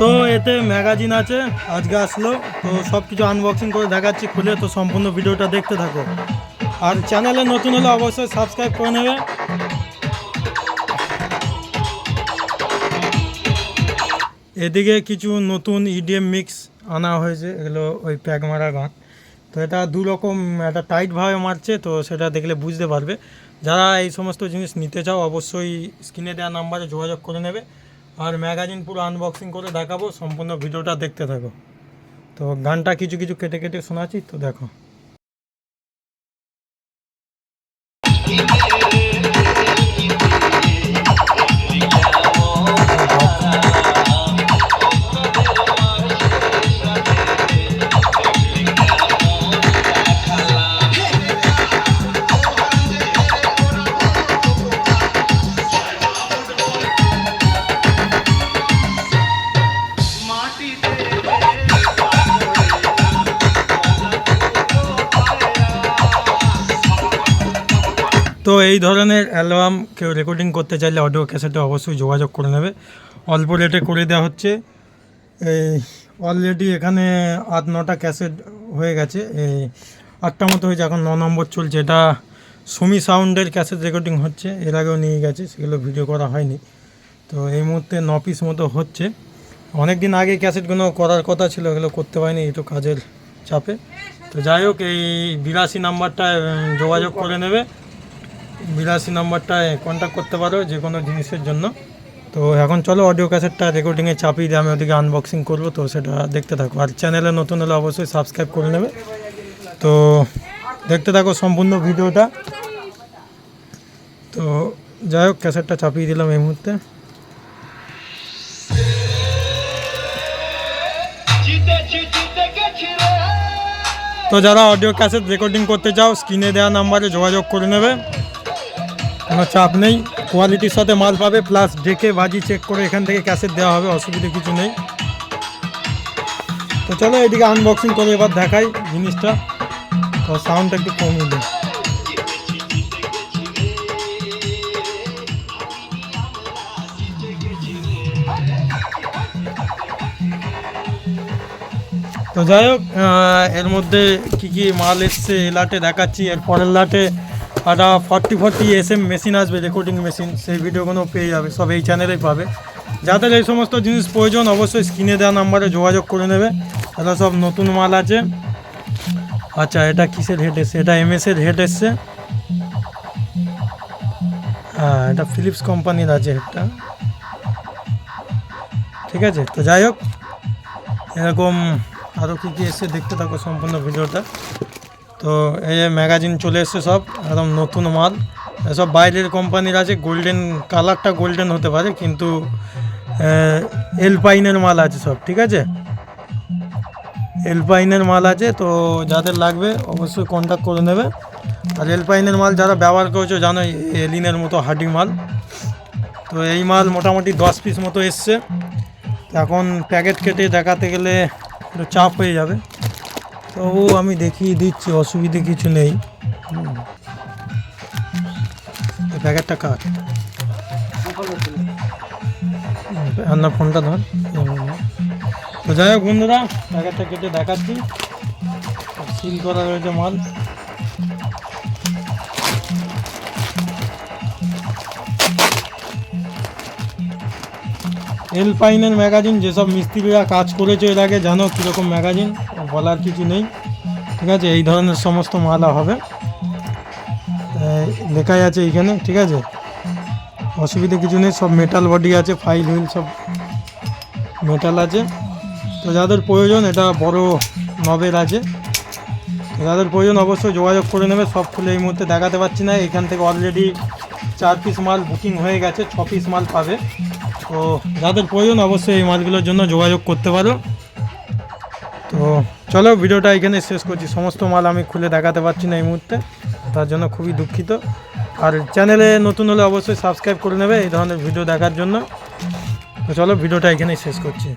তো এতে ম্যাগাজিন আছে, আজকে আসলো, তো সব কিছু আনবক্সিং করে দেখাচ্ছি খুলে, তো সম্পূর্ণ ভিডিওটা দেখতে থাকো। আর চ্যানেলে নতুন হলে অবশ্যই সাবস্ক্রাইব করে নেবে। এদিকে কিছু নতুন ইডিএম মিক্স আনা হয়েছে, এগুলো ওই প্যাক মারা গান তো এটা দু রকম একটা টাইটভাবে মারছে, তো সেটা দেখলে বুঝতে পারবে। যারা এই সমস্ত জিনিস নিতে চাও, অবশ্যই স্ক্রিনে দেওয়া নাম্বারে যোগাযোগ করে নেবে। আর ম্যাগাজিন পুরো আনবক্সিং করে দেখাবো, সম্পূর্ণ ভিডিওটা দেখতে থাকো। তো গানটা কিছু কিছু কেটে কেটে শোনাচ্ছি, তো দেখো। তো এই ধরনের অ্যালবাম কেউ রেকর্ডিং করতে চাইলে অডিও ক্যাসেটে অবশ্যই যোগাযোগ করে নেবে। অল্প রেটে করে দেওয়া হচ্ছে। এই অলরেডি এখানে আট, নটা ক্যাসেট হয়ে গেছে। এই আটটা মতো হয়েছে। এখন ন নম্বর চলছে। এটা সুমি সাউন্ডের ক্যাসেট রেকর্ডিং হচ্ছে। এর আগেও নিয়ে গেছে। সেগুলো ভিডিও করা হয়নি। তো এই মুহূর্তে ন পিস মতো হচ্ছে। অনেক দিন আগে ক্যাসেটগুলো করার কথা ছিল, এগুলো করতে পারিনি একটু কাজের চাপে। তো যাই হোক, এই বিরাশি নাম্বারটায় যোগাযোগ করে নেবে। বিরাশি নম্বরটায় কন্ট্যাক্ট করতে পারো যে কোনো জিনিসের জন্য। তো এখন চলো অডিও ক্যাসেটটা রেকর্ডিংয়ে চাপিয়ে দিয়ে আমি ওদিকে আনবক্সিং করব। তো সেটা দেখতে থাকো। আর চ্যানেলে নতুন হলে অবশ্যই সাবস্ক্রাইব করে নেবে। তো দেখতে থাকো সম্পূর্ণ ভিডিওটা। তো যাই হোক ক্যাসেটটা চাপিয়ে দিলাম এই মুহূর্তে। তো যারা অডিও ক্যাসেট রেকর্ডিং করতে চাও স্ক্রিনে দেওয়া নাম্বারে যোগাযোগ করে নেবে। কোনো চাপ নেই। কোয়ালিটির সাথে মাল পাবে প্লাস ডেকে বাজি চেক করে এখান থেকে ক্যাসেট দেওয়া হবে, অসুবিধে কিছু নেই। তো চলো এদিকে আনবক্সিং করে এবার দেখাই জিনিসটা। তো সাউন্ডটা একটু কমিয়ে দিই। তো যাই হোক এর মধ্যে কি কি মাল এসছে এই লাটে দেখাচ্ছি। এর পরের লাটে একটা forty forty S M machine আসবে রেকর্ডিং মেশিন সেই ভিডিওগুলো পেয়ে যাবে, সব এই চ্যানেলেই পাবে। যাদের এই সমস্ত জিনিস প্রয়োজন, অবশ্যই স্ক্রিনে দেওয়া নাম্বারে যোগাযোগ করে নেবে। এটা সব নতুন মাল আছে। আচ্ছা এটা কিসের হেড এসছে? এটা এম এসের হেড এসছে। হ্যাঁ এটা ফিলিপস কোম্পানির আছে হেডটা ঠিক আছে? তো যাই হোক, এরকম আরও কী কী এসছে দেখতে থাকো সম্পূর্ণ ভিডিওটা। তো এই যে ম্যাগাজিন চলে এসছে সব, একদম নতুন মাল। সব বাইরের কোম্পানির আছে, গোল্ডেন কালারটা গোল্ডেন হতে পারে, কিন্তু এলপাইনের মাল আছে সব, ঠিক আছে? এলপাইনের মাল আছে, তো যাদের লাগবে অবশ্যই কন্ট্যাক্ট করে নেবে। আর এলপাইনের মাল যারা ব্যবহার করেছ, জানো এলিনের মতো হাডি মাল। তো এই মাল মোটামুটি দশ পিস মতো এসছে। এখন প্যাকেট কেটে দেখাতে গেলে একটু চাপ হয়ে যাবে। তবু আমি দেখিয়ে দিচ্ছি, অসুবিধে কিছু নেই। প্যাকেটটা কাট আপনার ফোনটা ধর। তো যাই হোক বন্ধুরা, প্যাকেটটা কেটে দেখাচ্ছি। সিল করা রয়েছে মাল। এলপাইনের ম্যাগাজিন, যেসব মিস্ত্রিরা কাজ করেছে এর আগে, জানো কীরকম ম্যাগাজিন? বলার কিছু নেই। ঠিক আছে, এই ধরনের সমস্ত মালা হবে। লেখাই আছে এইখানে, ঠিক আছে? অসুবিধা কিছু নেই, সব মেটাল বডি আছে ফাইল হুইল সব মেটাল আছে। তো যাদের প্রয়োজন, এটা বড় নবের আছে। যাদের প্রয়োজন, অবশ্যই যোগাযোগ করে নেবে, সব খুলে এই মুহূর্তে দেখাতে পারছি না। এখান থেকে অলরেডি চার পিস মাল বুকিং হয়ে গেছে, ছ পিস মাল পাবে। তো যাদের প্রয়োজন অবশ্যই এই মালগুলোর জন্য যোগাযোগ করতে পারো। তো চলো ভিডিওটা এখানে শেষ করছি। সমস্ত মাল আমি খুলে দেখাতে পারছি না এই মুহূর্তে। তার জন্য খুবই দুঃখিত। আর চ্যানেলে নতুন হলে অবশ্যই সাবস্ক্রাইব করে নেবে এই ধরনের ভিডিও দেখার জন্য। তো চলো ভিডিওটা এখানেই শেষ করছি।